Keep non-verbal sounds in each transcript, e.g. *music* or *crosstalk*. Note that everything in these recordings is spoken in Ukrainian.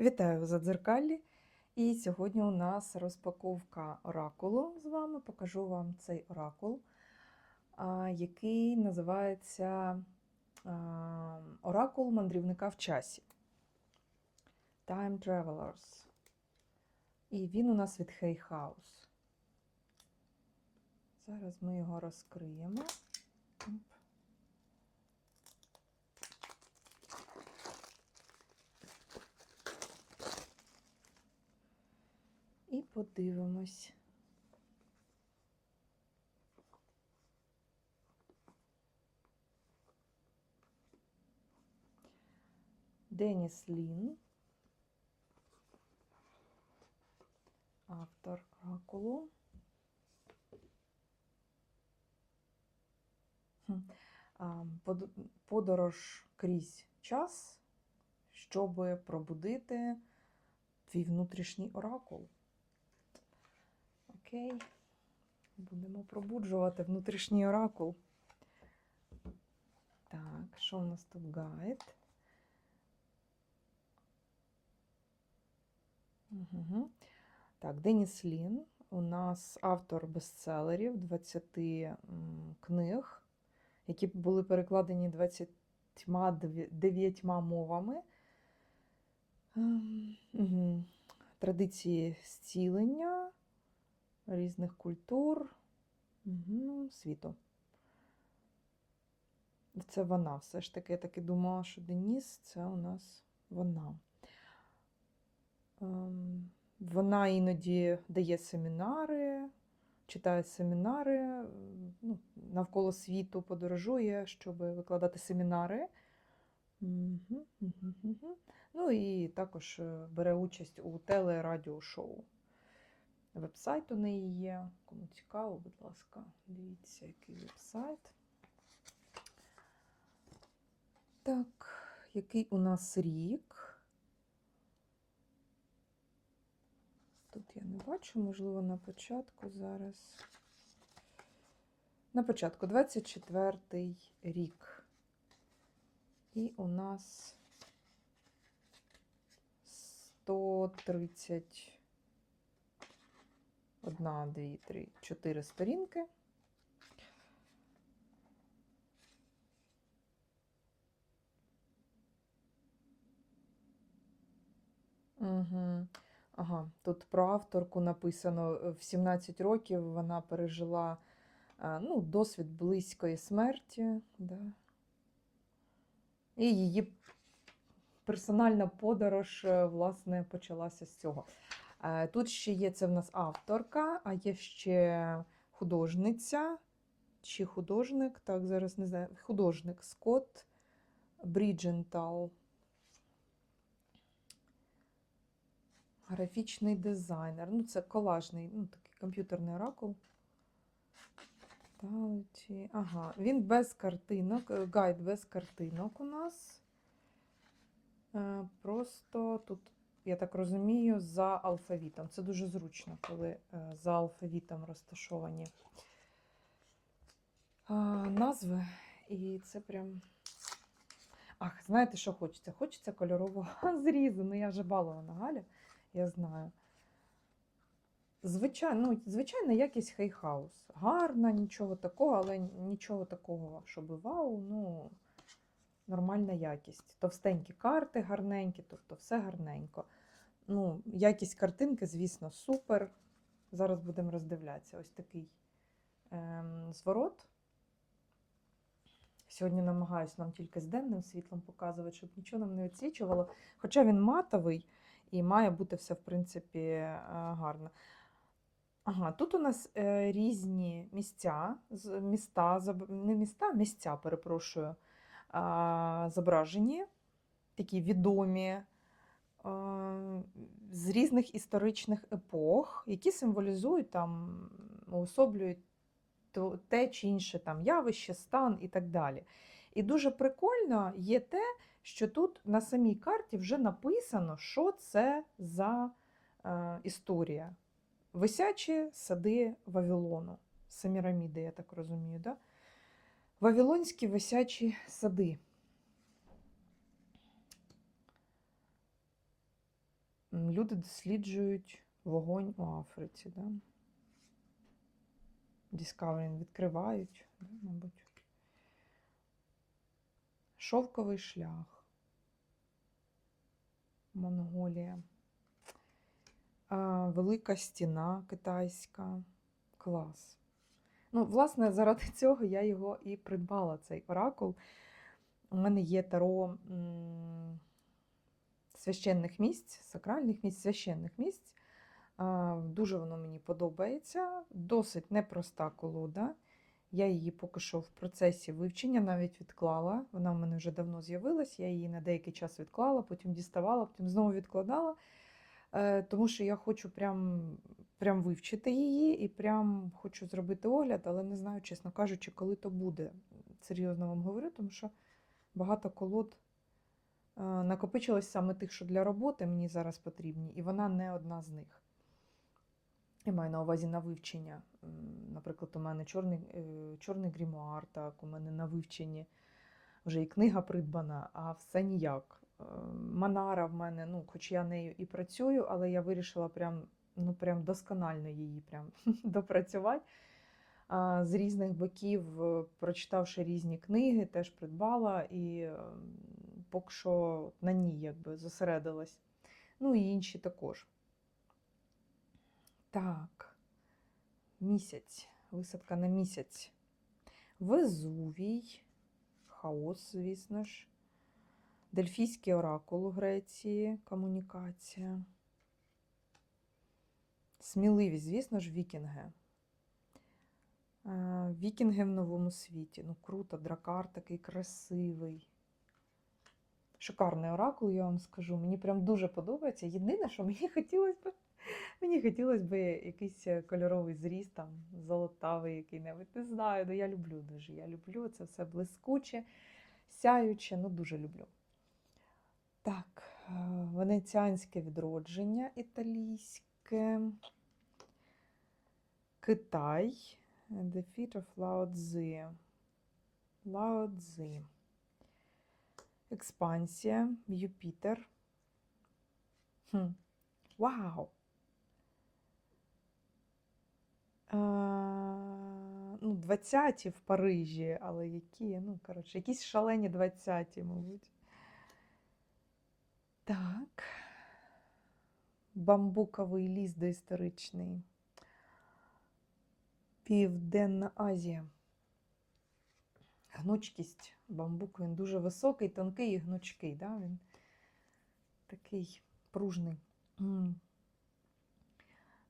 Вітаю в Задзеркаллі. І сьогодні у нас розпаковка оракулу з вами. Покажу вам цей оракул, який називається Оракул мандрівника в часі. Time Travelers. І він у нас від Hay House. Зараз ми його розкриємо. І подивимось. Деніс Лін, автор Оракулу. Хм. А, под- Подорож крізь час, щоб пробудити твій внутрішній оракул. Окей. Будемо пробуджувати внутрішній оракул. Так, що у нас тут гайд? Угу. Так, Деніс Лін у нас автор бестселерів 20 книг, які були перекладені 29 мовами. Угу. Традиції зцілення різних культур угу. світу. Це вона. Все ж таки, я таки думала, що Деніс це у нас вона. Ем, Вона іноді дає семінари, читає семінари, ну, навколо світу подорожує, щоб викладати семінари. Ну і також е, бере участь у телерадіошоу. Вебсайт у неї є. Кому цікаво, будь ласка, дивіться, який вебсайт. Так, який у нас рік? Тут я не бачу, можливо, на початку зараз. На початку 24 рік. І у нас 130 одна, дві, три, чотири сторінки. Угу. Ага, тут про авторку написано е, в 17 років вона пережила е, ну, досвід близької смерті. Да. І її персональна подорож, е, власне, почалася з цього. Е, Тут ще є це в нас авторка, а є ще художниця чи художник, так, зараз не знаю, художник Скотт Бріджентал. Графічний дизайнер. Ну, це колажний, ну, такий комп'ютерний оракул. Ага, він без картинок, е, гайд без картинок у нас. Е, Просто тут, я так розумію, за алфавітом. Це дуже зручно, коли е, за алфавітом розташовані назви. І це прям. Ах, знаєте, що хочеться? Хочеться кольорового *laughs* зрізу. Ну, я вже балована Галя, я знаю. Звичайно, ну, звичайна якість хейхаус. Гарна, нічого такого, але нічого такого, щоб вау, ну, нормальна якість. Товстенькі карти гарненькі, тобто все гарненько. Ну, якість картинки, звісно, супер. Зараз будемо роздивлятися. Ось такий ем, зворот. Сьогодні намагаюся нам тільки з денним світлом показувати, щоб нічого нам не відсвічувало. Хоча він матовий і має бути все, в принципі, е, гарно. Ага, тут у нас е, різні місця, міста, не міста, місця, перепрошую, а, зображені, такі відомі з різних історичних епох, які символізують там, уособлюють те чи інше там явище, стан і так далі. І дуже прикольно є те, що тут на самій карті вже написано, що це за е, історія. Висячі сади Вавилону, Саміраміди, я так розумію. Да? Вавилонські висячі сади. Люди досліджують вогонь у Африці, да? Discovering відкривають, да, мабуть. Шовковий шлях. Монголія. Велика стіна китайська. Клас. Ну, власне, заради *laughs* цього я його і придбала, цей оракул. У мене є таро священних місць, сакральних місць, священних місць. Дуже воно мені подобається. Досить непроста колода. Я її поки що в процесі вивчення навіть відклала. Вона в мене вже давно з'явилась. Я її на деякий час відклала, потім діставала, потім знову відкладала. Е, Тому що я хочу прям, прям вивчити її і прям хочу зробити огляд, але не знаю, чесно кажучи, коли то буде. Серйозно вам говорю, тому що багато колод накопичилось саме тих, що для роботи мені зараз потрібні, і вона не одна з них. Я маю на увазі на вивчення. Наприклад, у мене чорний, е, чорний грімуар, так, у мене на вивченні вже і книга придбана, а все ніяк. Е, Манара в мене, ну, хоч я нею і працюю, але я вирішила прям, ну, прям досконально її прям *laughs* допрацювати. З різних боків, е, прочитавши різні книги, теж придбала і е, поки що на ній якби зосередилась. Ну і інші також. Так, місяць, висадка на місяць. Везувій, хаос, звісно ж. Дельфійський оракул у Греції, комунікація. Сміливість, звісно ж, вікінги. Е, Вікінги в новому світі. Ну, круто, дракар такий красивий. Шикарний оракул, я вам скажу. Мені прям дуже подобається. Єдине, що мені хотілося б, мені хотілося б якийсь е, кольоровий зріз, там, золотавий який-небудь. Не знаю, ну я люблю дуже. Я люблю це все блискуче, сяюче, ну дуже люблю. Так, е, венеціанське відродження італійське. Китай. The Feet of Lao Tzu. Lao Tzu. Експансія. Юпітер. Хм. Вау! Ну, 20-ті в Парижі, але які, ну, коротше, якісь шалені 20-ті, мабуть. Так. Бамбуковий ліс доісторичний. Південна Азія. Гнучкість бамбуку, він дуже високий, тонкий і гнучкий. Да? Він такий пружний.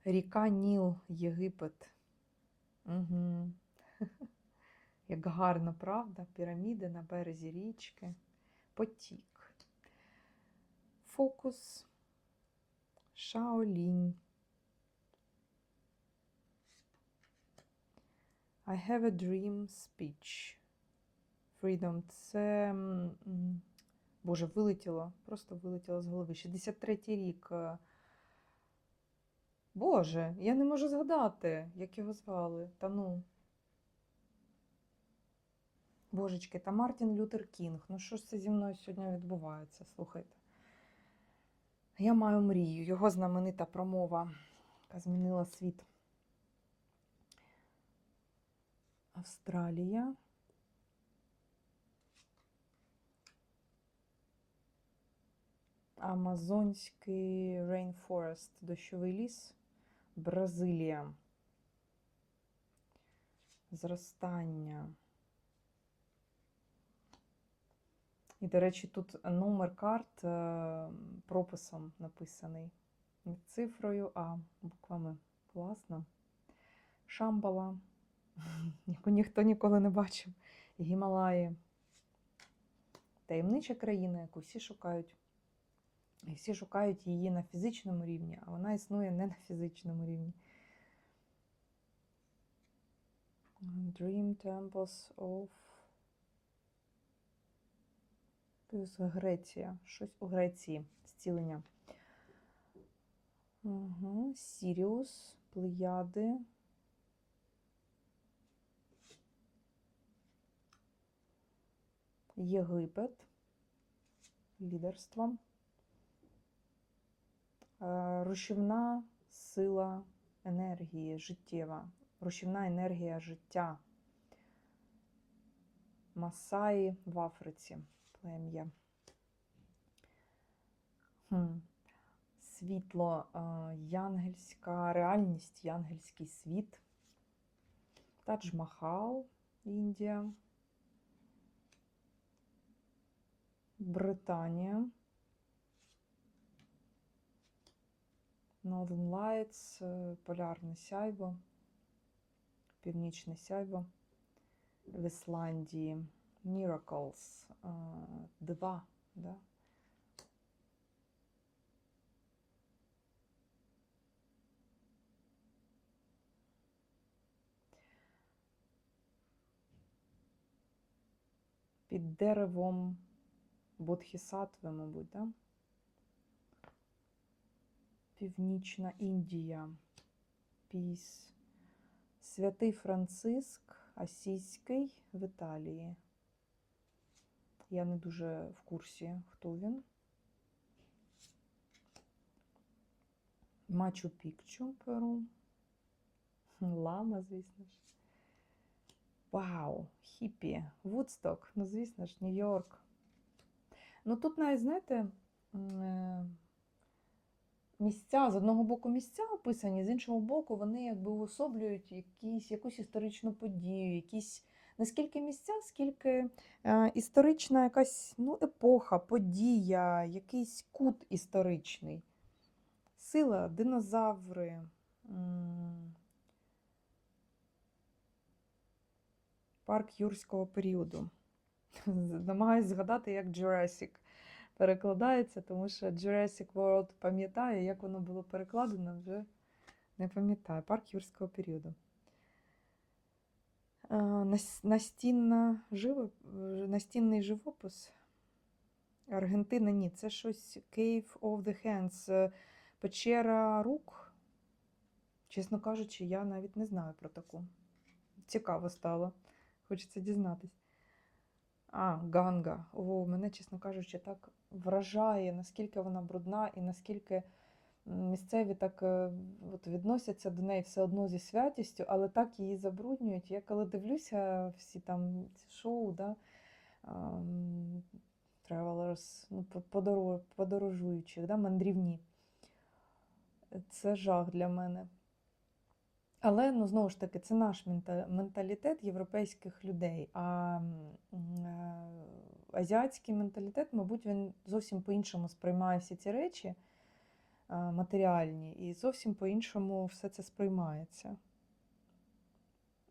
Ріка Ніл, Єгипет. Угу. *laughs* Як гарно, правда? Піраміди на березі річки. Потік. Фокус. Шаолінь. I have a dream speech. Freedom. Це. Боже, вилетіло. Просто вилетіло з голови. 63-й рік. е. Боже, я не можу згадати, як його звали. Та ну. Божечки, та Мартін Лютер Кінг. Ну що ж це зі мною сьогодні відбувається? Слухайте. Я маю мрію. Його знаменита промова, яка змінила світ. Австралія. Амазонський Rainforest, дощовий ліс, Бразилія. Зростання. І, до речі, тут номер карт е, прописом написаний. Не цифрою, а буквами. Класно. Шамбала, *laughs* яку ніхто ніколи не бачив. Гімалаї. Таємнича країна, яку всі шукають. І всі шукають її на фізичному рівні, а вона існує не на фізичному рівні. Dream Temples of Плюс Греція. Щось у Греції. Зцілення. Угу. Сіріус, Плеяди. Єгипет. Лідерство. Е, рушівна сила енергії життєва, рушівна енергія життя. Масаї в Африці плем'я. Світло, е, янгельська реальність, янгельський світ. Тадж-Махал, Індія. Британія. Northern Lights, е, полярне сяйво, північне сяйво в Ісландії. Miracles. е, Два, да? Під деревом Бодхісаттви, мабуть, да? Північна Індія. Піс. Святий Франциск Асійський в Італії. Я не дуже в курсі, хто він. Мачу Пікчу Перу. Лама, звісно ж. Вау, хіппі, Вудсток, ну, звісно ж, Нью-Йорк. Ну тут навіть, знаєте, е, місця, з одного боку місця описані, з іншого боку, вони якби уособлюють якісь, якусь історичну подію, якісь не скільки місця, скільки е, історична якась ну, епоха, подія, якийсь кут історичний. Сила, динозаври. Парк юрського періоду. *laughs* Намагаюсь згадати, як Jurassic перекладається, тому що Jurassic World пам'ятаю, як воно було перекладено, вже не пам'ятаю. Парк юрського періоду. Настінна живо... Настінний живопис. Аргентина, ні, це щось Cave of the Hands. е, Печера рук. Чесно кажучи, я навіть не знаю про таку. Цікаво стало. Хочеться дізнатись. А, Ганга. О, мене, чесно кажучи, так вражає, наскільки вона брудна і наскільки місцеві так е, от, відносяться до неї все одно зі святістю, але так її забруднюють. Я коли дивлюся всі там ці шоу, да, travelers, ну, подорожуючих, да, мандрівні. Це жах для мене. Але ну, знову ж таки, це наш менталітет європейських людей. А е, азіатський менталітет, мабуть, він зовсім по-іншому сприймає всі ці речі е, матеріальні, і зовсім по-іншому все це сприймається.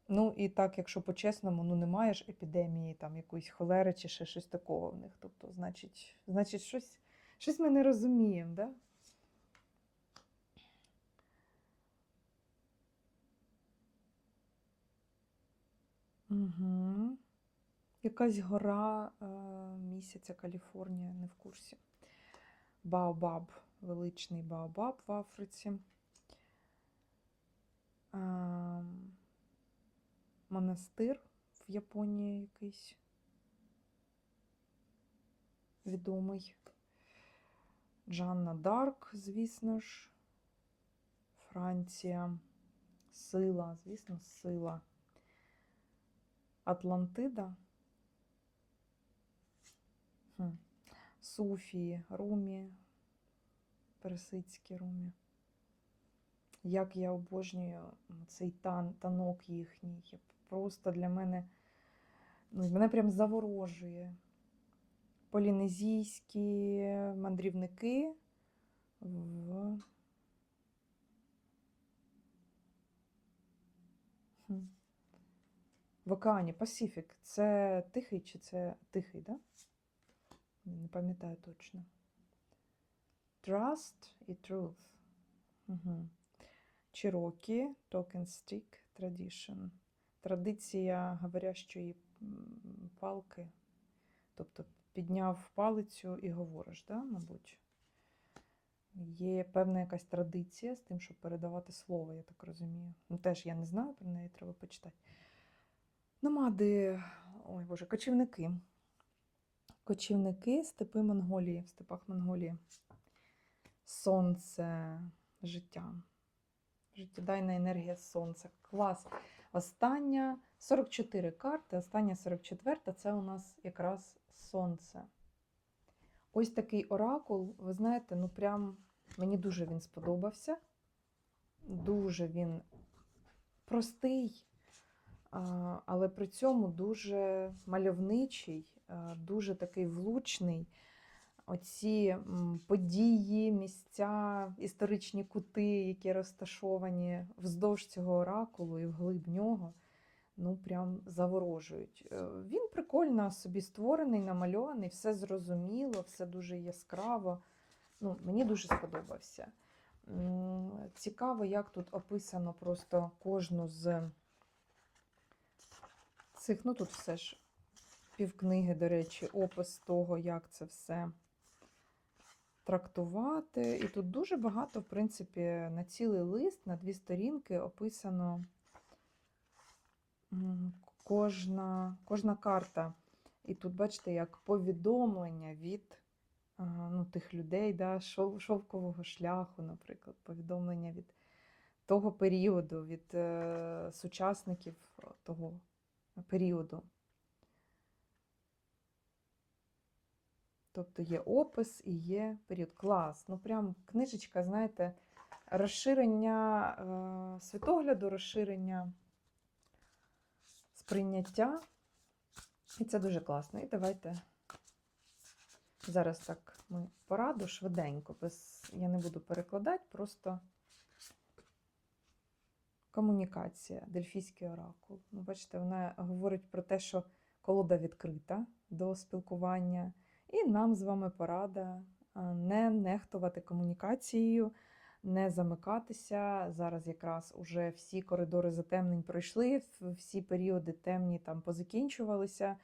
Ну, і так, якщо по-чесному, ну немає ж епідемії, там якоїсь холери чи ще щось такого в них. Тобто, значить, значить щось, щось ми не розуміємо, да? Угу. Якась гора е, місяця Каліфорнія, не в курсі. Баобаб, величний Баобаб в Африці. Ем, монастир в Японії якийсь відомий. Джанна Дарк, звісно ж. Франція. Сила, звісно, сила. Атлантида. Хм. Суфії, Румі, персидські Румі. Як я обожнюю цей тан, танок їхній. Просто для мене, ну, мене прям заворожує. Полінезійські мандрівники в. В океані Пасіфік. Це тихий чи це тихий, да? Не пам'ятаю точно. Trust і Truth. Угу. Чирокі, and Stick Tradition. Традиція говорящої палки. Тобто підняв палицю і говориш, да, мабуть. Є певна якась традиція з тим, щоб передавати слово, я так розумію. Ну, теж я не знаю про неї, треба почитати. Номади, ой Боже, кочівники. Кочівники, степи Монголії, в степах Монголії. Сонце, життя. Життєдайна енергія сонця. Клас. Остання 44 карти, остання 44 це у нас якраз сонце. Ось такий оракул, ви знаєте, ну прям мені дуже він сподобався. Дуже він простий, але при цьому дуже мальовничий, дуже такий влучний. Оці події, місця, історичні кути, які розташовані вздовж цього оракулу і вглиб нього, ну прям заворожують. Е, Він прикольно собі створений, намальований, все зрозуміло, все дуже яскраво. Ну, мені дуже сподобався. Цікаво, як тут описано просто кожну з цих, ну тут все ж півкниги, до речі, опис того, як це все трактувати. І тут дуже багато, в принципі, на цілий лист, на дві сторінки описано кожна, кожна карта. І тут, бачите, як повідомлення від ну, тих людей, да, шов- шовкового шляху, наприклад, повідомлення від того періоду, від е, сучасників того періоду. Тобто є опис і є період. Клас. Ну, прям книжечка, знаєте, розширення е, світогляду, розширення сприйняття. І це дуже класно. І давайте зараз так ми пораду швиденько, без, я не буду перекладати, просто комунікація, дельфійський оракул. Ну, бачите, вона говорить про те, що колода відкрита до спілкування. І нам з вами порада не нехтувати комунікацією, не замикатися. Зараз якраз уже всі коридори затемнень пройшли, всі періоди темні там позакінчувалися,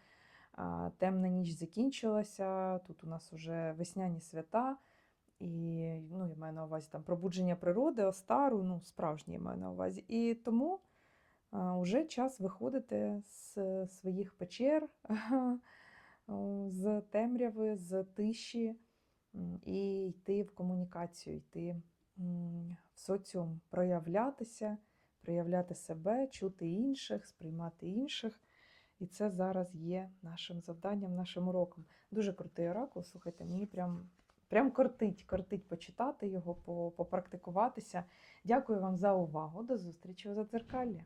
темна ніч закінчилася. Тут у нас вже весняні свята. І ну, я маю на увазі там пробудження природи, Остару, ну, справжнє я маю на увазі. І тому вже час виходити з своїх печер, *laughs* з темряви, з тиші і йти в комунікацію, йти в соціум, проявлятися, проявляти себе, чути інших, сприймати інших. І це зараз є нашим завданням, нашим уроком. Дуже крутий оракул. Слухайте, мені прям, прям кортить, кортить почитати його, по- попрактикуватися. Дякую вам за увагу. До зустрічі у Задзеркаллі.